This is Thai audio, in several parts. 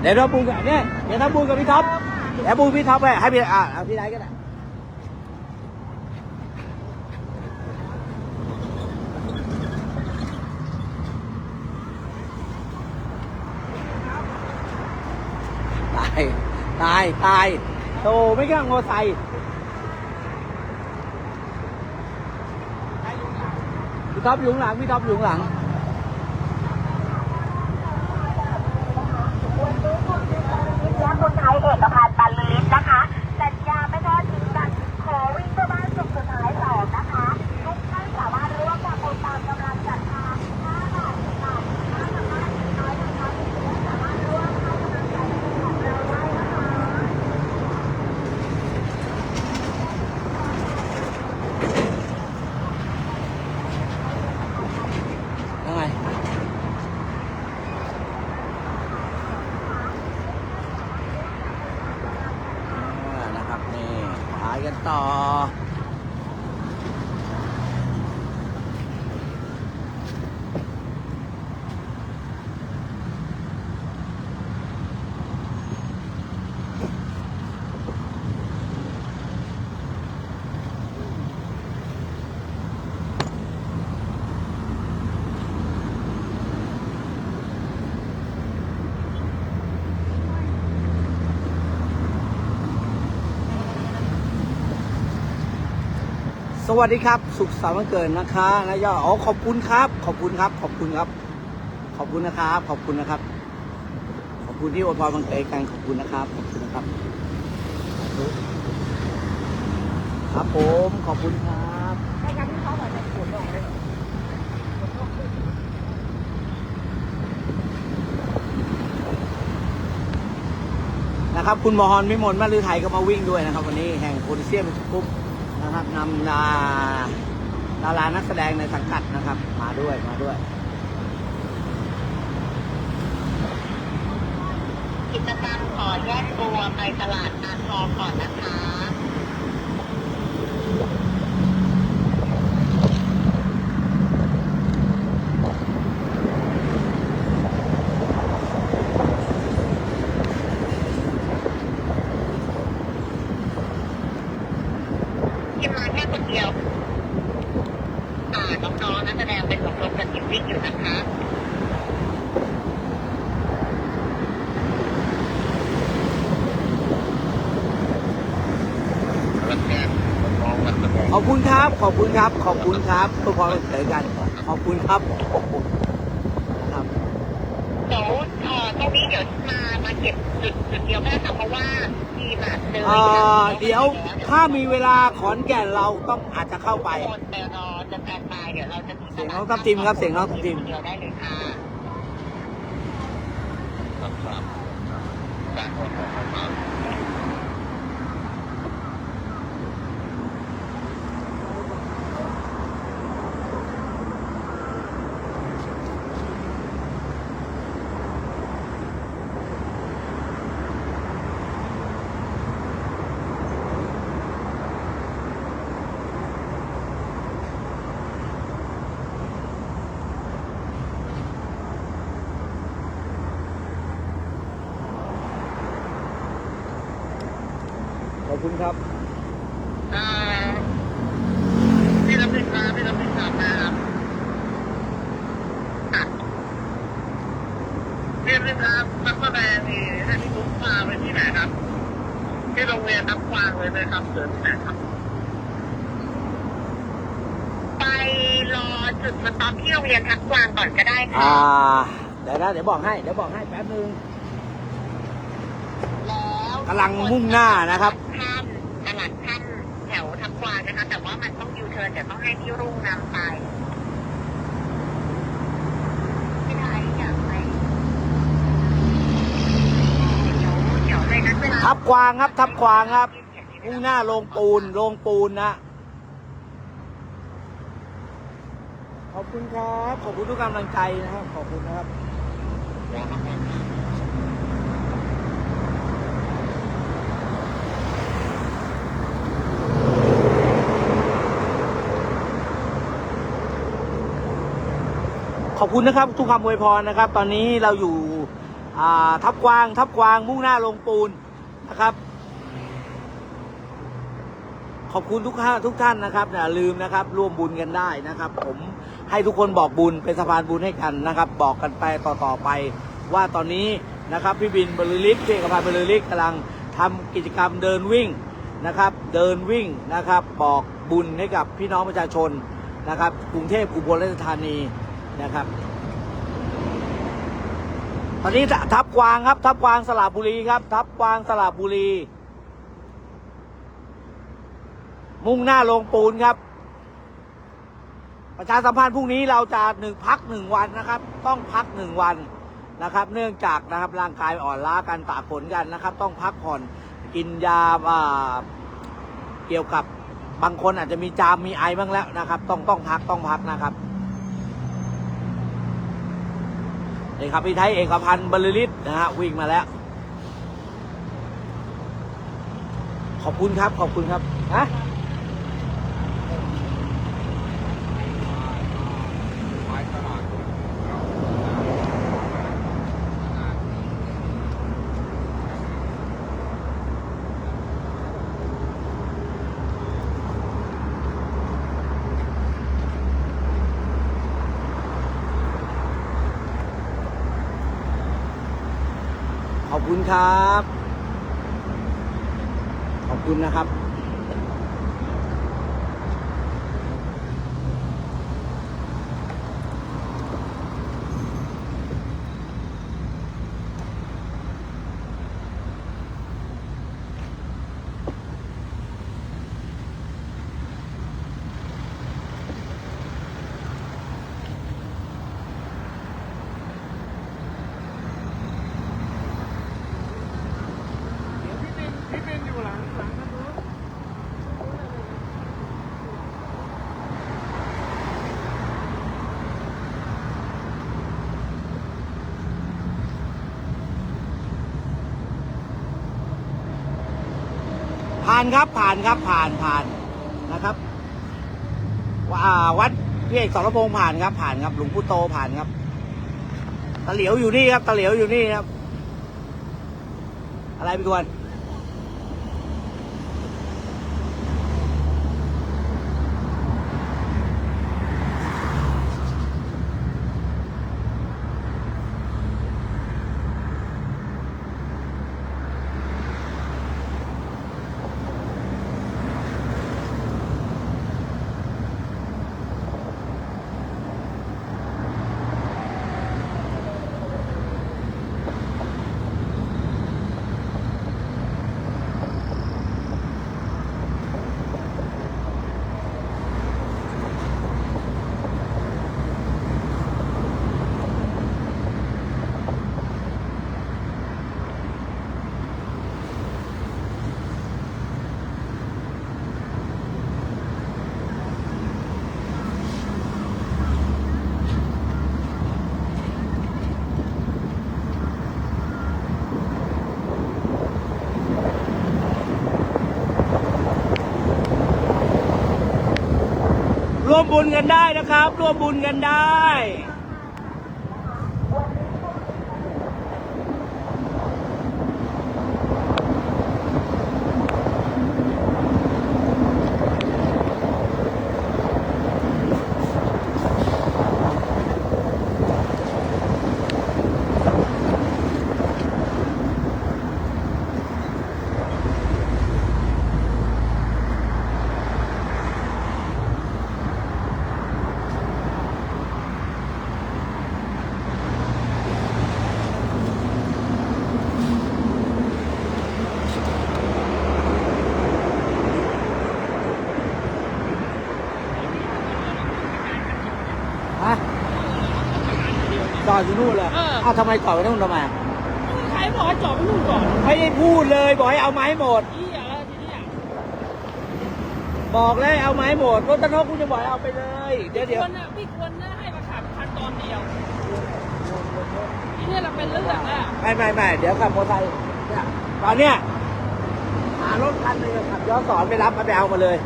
เดี๋ยวเราบูกับเนี่ยเดี๋ยวถ้าบูกับพี่ท็อปเดี๋ยวบูพี่ท็อปไปให้พี่อ่าเอาพี่ไดก็ได้ตาย ตาย ตายโตไม่กล้าโงอใส่พี่ท็อปอยู่หลังพี่ท็อปอยู่หลัง และคนไทยเอกพันธ์บรรลือฤทธิ์นะคะ สัญญาไม่ทอดทิ้งกัน ขอวิ่งเพื่อบ้านสุขสุดท้ายสองนะคะ ทุกท่านสามารถร่วมกับโอนตามกำลังศรัทธา5บาท10บาท5ธรรมะน้อยนะคะและสามารถร่วมให้กำลังใจของเราได้นะคะ ยังไงอ่านะครับ นี่ขายกันต่อ สวัสดีครับ สุขสันต์วันเกิดนะคะนายอดอ๋อขอบคุณครับ ขอบคุณครับ ขอบคุณครับ ขอบคุณนะครับ ขอบคุณนะครับ ขอบคุณที่อวยพรวันเกิดกันขอบคุณนะครับ ขอบคุณนะครับ ครับผม ขอบคุณครับให้กันที่เขาเหมือนจะขนออกเลยนะครับ คุณมอฮอนวิมลมาลือไทยก็มาวิ่งด้วยนะครับ วันนี้แห่งโคลิเซียมกรุ๊ป นะครับนำดาดารานักแสดงในสังกัดนะครับ มาด้วยมาด้วย กิจกรรมขอแยกตัวไปตลาดอาทองก่อนนะคะ กินมาแค่คนเดียว อ่า น้องๆนักแสดงเป็นของรมกันยิมวิ่งอยู่นะคะ ขอบคุณครับ ขอบคุณครับ ขอบคุณครับเพื่อความเป็นเสกัน ขอบคุณครับครับเดี๋ยวเอ่อตรงนี้เดี๋ยวมามาเก็บจุดจุดเดียวไม่ได้ค่ะเพราะว่าทีมอะเดินเอ่อเดี๋ยวถ้ามีเวลาขอนแก่นเราต้องอาจจะเข้าไป คนไปรอจะแตนบายเดี๋ยวเราจะมีเสียงน้องทัพทิมครับเสียงน้องทัพทิม เดียวได้เลยค่ะขอบคุณครับ อ่าพี่น้ำพริกนะพี่น้ำพริกถามนะครับอะพี่น้ำพริกครับนักแสดงนี่ให้พี่บุ๊กพาไปที่ไหนครับ ที่โรงเรียนน้ำกวางเลยไหมครับเดินที่ไหนครับ ไปรอจุดสต็อปที่โรงเรียนทับกวางก่อนก็ได้ค่ะอ่าเดี๋ยวนะเดี๋ยวบอกให้ เดี๋ยวบอกให้แป๊บนึงแล้ว กำลังมุ่งหน้านะครับ ข้ามตลาดข้ามแถวทับกวางนะคะ แต่ว่ามันต้องยูเทิร์นเดี๋ยวต้องให้พี่รุ่งนำไปพี่ไทยอยากไปเดี๋ยวเดี๋ยวเลยนัดเวลาทับกวางครับทับกวางครับ มุ่งหน้าลงปูนลงปูนนะ ขอบคุณครับ ขอบคุณทุกกำลังใจนะครับ ขอบคุณนะครับ ขอบคุณนะครับ ทุกคำอวยพรนะครับ ตอนนี้เราอยู่ทับกวาง ทับกวางมุ่งหน้าลงปูนนะครับ ขอบคุณทุกท่านทุกท่านนะครับอย่าลืมนะครับ ร่วมบุญกันได้นะครับ ผมให้ทุกคนบอกบุญเป็นสะพานบุญให้กันนะครับ บอกกันไปต่อๆไป ว่าตอนนี้นะครับพี่บินบริลิกพี่เอกพันธ์บริลิกกำลังทำกิจกรรมเดินวิ่งนะครับ เดินวิ่งนะครับ บอกบุญให้กับพี่น้องประชาชนนะครับ กรุงเทพอุบลราชธานี นะครับ ตอนนี้ทับกวางครับ ทับกวางสระบุรีครับ ทับกวางสระบุรี มุ่งหน้าลงปูนครับ ประชาสัมพันธ์พรุ่งนี้เราจะหนึ่งพักหนึ่งวันนะครับ ต้องพักหนึ่งวันนะครับ เนื่องจากนะครับร่างกายอ่อนล้ากันตากฝนกันนะครับ ต้องพักผ่อนกินยาอ่าเกี่ยวกับบางคนอาจจะมีจามมีไอบ้างแล้วนะครับ ต้องต้องพักต้องพักนะครับ นี่ครับพี่ไทยเอกพันธ์บริลิตนะฮะวิ่งมาแล้ว ขอบคุณครับ ขอบคุณครับฮะ คุณครับ ขอบคุณนะครับ เดี๋ยวพี่บินพี่บินอยู่หลังหลังถนน ผ่านครับผ่านครับผ่านผ่านนะครับว่าวัดพี่เอกสรพงษ์ผ่านครับ ผ่านครับหลวงพุโตผ่านครับตะเหลียวอยู่นี่ครับตะเหลียวอยู่นี่ครับ อะไรพี่กวนร่ วมบุญกันได้นะครับ ร่วมบุญกันได้ อออ้าวทำไมจอดไว้นู่นทำไมใครบอกให้จอดไปนู่นก่อนไม่ได้พูดเลยบอกให้เอาไม้หมด อีอะไรทีเนี้ยบอกเลยเอาไม้หมดรถตะนกคุณจะบอกให้เอาไปเลย เดี๋ยวคเดี๋ยววรนะพี่ควรนะให้มาขับคันตอนเดียวทีเนี้ยเราเป็นเรื่องอะไม่ไม่ไม่เดี๋ยวขับมอเตอร์ไซค์เนี่ยตอนเนี้ยหารถคันหนึงขับย้อนสอนไปรับมาไปเอามาเลย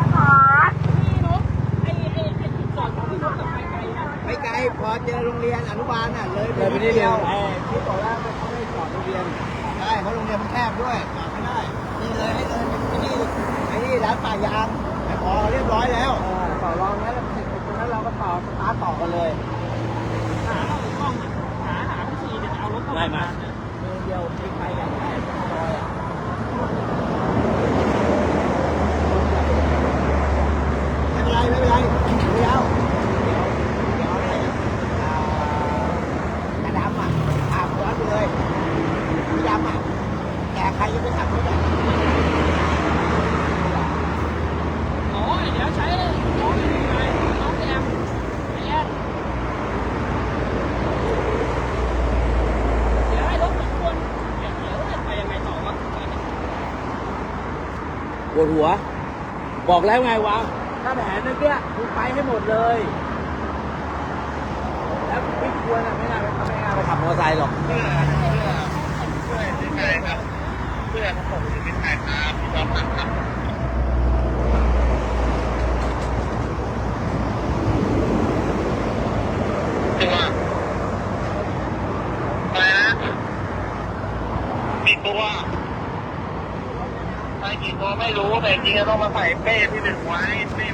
นะคะ พี่รถไอ้ไอ้ไอ้ พอเจอโรงเรียนอนุบาลน่ะเลยไปนิดเดียวเออที่บอกแล้วเขาไม่จอดโรงเรียนใช่เพราะโรงเรียนมันแคบด้วยจอดไม่ได้นี่เลยให้เลยไปที่ไอ้นี่ร้านป่ายางไอ้พอเรียบร้อยแล้วต่อรองแล้วเสร็จตรงนั้นเราก็ต่อสตาร์ทต่อกันเลยหาเรากล้องอะหาหาวิธีเดี๋ยวจะเอารถเข้าได้มามาเมือเดียวมีใครอยากได้ซอยอะไม่เป็นไรไม่เป็นไรเดี๋ยวเดี๋ยวเดี๋ยวอะไรอ่ากระดำอะอาบร้อนไปเลยกระดำอะแต่ใครยังไม่ขับรถอะ อ๋อเดี๋ยวใช้น้องไงน้องแอมไอแอนเดี๋ยวให้รถทุกคนเดี๋ยวเดี๋ยวจะไปยังไงต่อวะ ป วดหัว บอกแล้วไงวะ ถ้าแผนเมื่อกี้คุณไปให้หมดเลย แล้วไม่ควรอะไม่น่าไปไม่น่าไปขับมอเตอร์ไซค์หรอก เพื่อเพื่อเพื่อที่ใครครับ เพื่อของผมที่เป็นครับพี่จอมครับตัวอะไรนะกี่ตัวใส่กี่ตัวไม่ จริงๆต้องมาใส่เป้ที่หนึ่งไว้เป้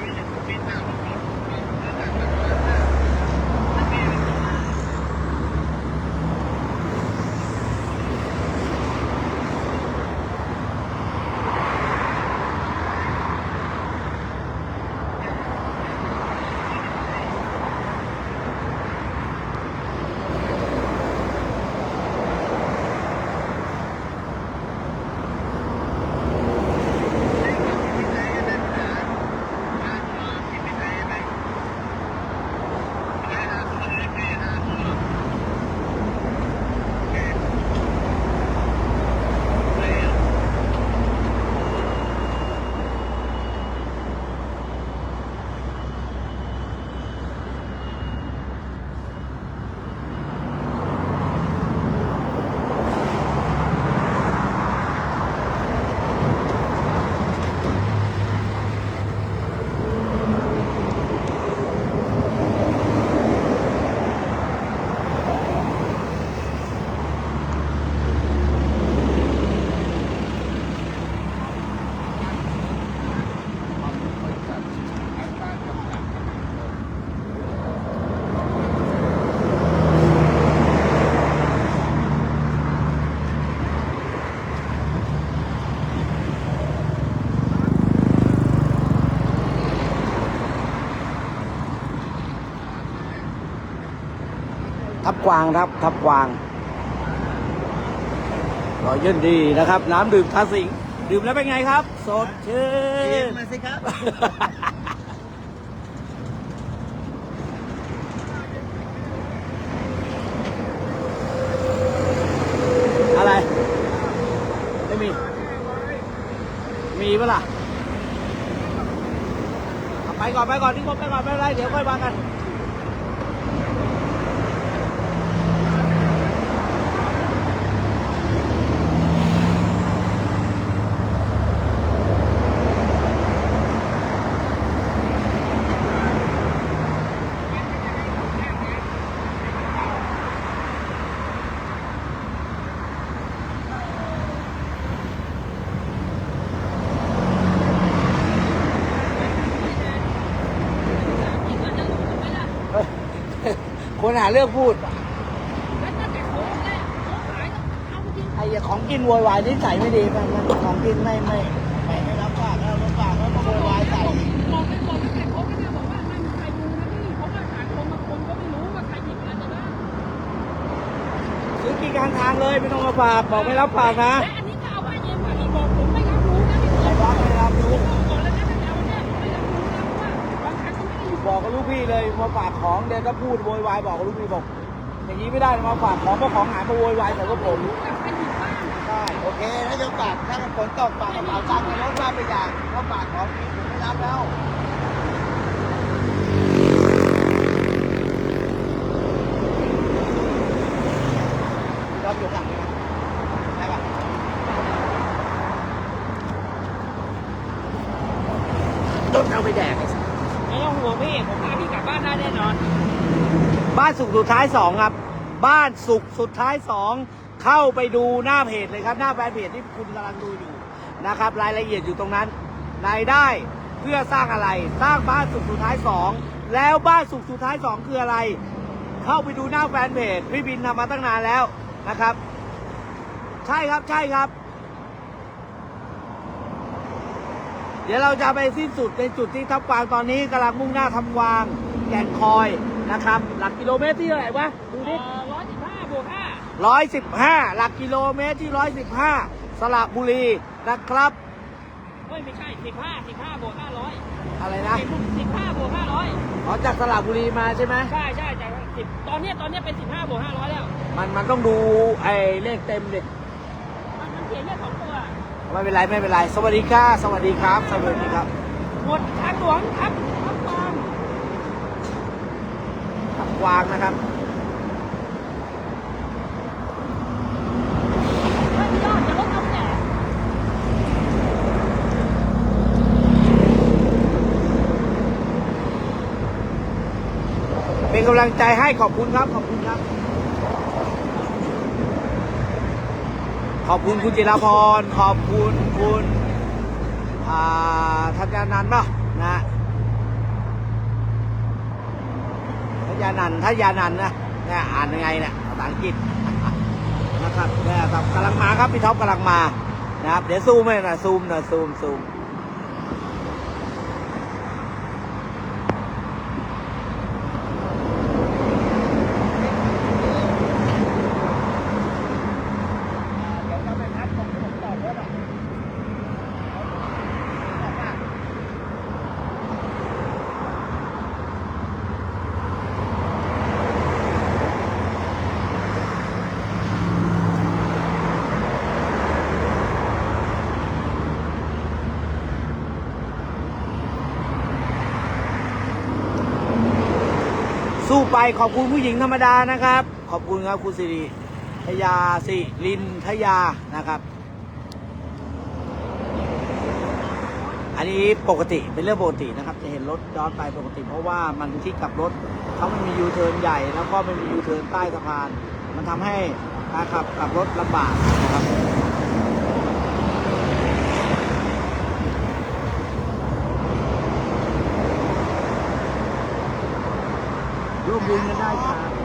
วางครับ ทับกวางรอยเย็นดีนะครับ น้ำดื่มทาสิง ดื่มแล้วเป็นไงครับ สดชื่นมาสิครับ อะไร ไม่มี มีปะล่ะเอาไปก่อน ไปก่อนที่ผมไปก่อนไม่เป็นไรเดี๋ยวค่อยว่ากัน คนหาเรื่องพูด ไอ้ของกินโวยวายนิสัยไม่ดีมันมันของกินไม่ไม่ไม่ไม่รับฝากแล้วรับฝากแล้วมาโวยวายใส่บอกไปบอกตั้งแต่โค้งแรกบอกว่ามันไขมูนนี่เพราะว่าทางคนบางคนก็ไม่รู้ว่าใครผิดอะไรจะได้ซื้อกินกลางทางเลยไม่ต้องมาฝากบอกไม่รับฝากนะ กับลูกพี่เลยมาฝากของเดี๋ยวก็พูดโวยวายบอกกับลูกพี่บอกอย่างนี้ไม่ได้มาฝากของเพราะของหายมาโวยวายใส่พวกผมใครผิดบ้างใช่โอเคถ้าจะฝากถ้าฝนตกฝากกระเป๋าตังค์ในรถว่าไปอย่างถ้าฝากของกินผมไม่รับแล้วรับอยู่ข้างหลังไหมได้ปะ ต้นเอาไปแดกไอ้สัส ไม่ต้องห่วงพี่ผมพาพี่กลับบ้านได้แน่นอน ไป บ้าน สุขสุดท้ายสองครับ บ้านสุขสุดท้ายสองเข้าไปดูหน้าเพจเลยครับ หน้าแฟนเพจที่คุณกำลังดูอยู่นะครับ รายละเอียดอยู่ตรงนั้นรายได้เพื่อสร้างอะไร สร้างบ้านสุขสุดท้ายสองแล้วบ้านสุขสุดท้ายสองคืออะไร เข้าไปดูหน้าแฟนเพจพี่บินทำมาตั้งนานแล้วนะครับ ใช่ครับใช่ครับ เดี๋ยวเราจะไปสิ้นสุดในจุดที่ทับกวางตอนนี้กำลังมุ่งหน้าทับกวางแก่งคอย นะครับ หลักกิโลเมตรที่เท่าไหร่วะดูดิร้อยสิบห้าบวกห้าร้อยสิบห้าหลักกิโลเมตรที่ร้อยสิบห้าสระบุรีนะครับเฮ้ยไม่ใช่สิบห้าสิบห้าบวกห้าร้อยอะไรนะสิบห้าบวกห้าร้อยขอจากสระบุรีมาใช่ไหมใช่ใช่แต่สิบตอนเนี้ยตอนเนี้ยเป็นสิบห้าบวกห้าร้อยแล้ว มันมันต้องดูไอ้เลขเต็มดิมันมันเขียนแค่สองตัวไม่เป็นไรไม่เป็นไร สวัสดีค่ะสวัสดีครับ สวัสดีครับหมดทางหลวงครับทับก วางนะครับเป็นกำลังใจให้ขอบคุณครับ ขอบคุณครับ ขอบคุณคุณจิรพร ขอบคุณคุณอ่าทัญญานันท์ป่ะนะ ยานันถ้ายานันนะเนี่ยอ่านยังไงเนี่ยภาษาอังกฤษนะครับเนี่ยครับกำลังมาครับพี่ท็อปกำลังมานะครับเดี๋ยวซูมให้นะซูมนะซูมซูม ไปขอบคุณผู้หญิงธรรมดานะครับ ขอบคุณครับคุณสิริทยาสิรินทยานะครับ อันนี้ปกติเป็นเรื่องปกตินะครับ จะเห็นรถย้อนไปปกติ เพราะว่ามันที่กลับรถเขาไม่มียูเทิร์นใหญ่ แล้วก็ไม่มียูเทิร์นใต้สะพาน มันทำให้การขับกลับรถลำบากนะครับ ร่วมบุญกันได้ครับ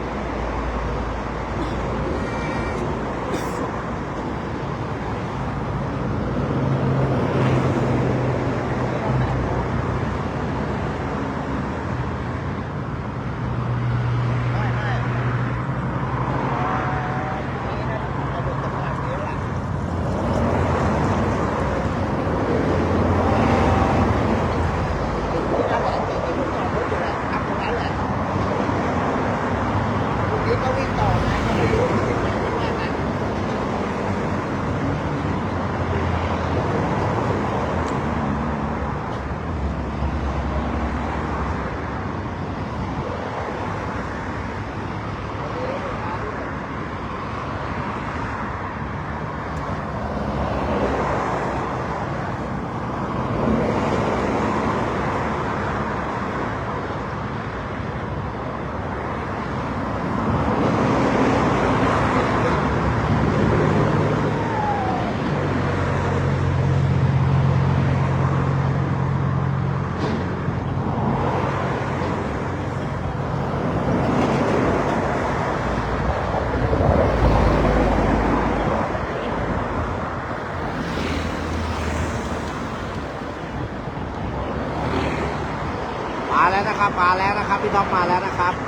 แล้วนะครับ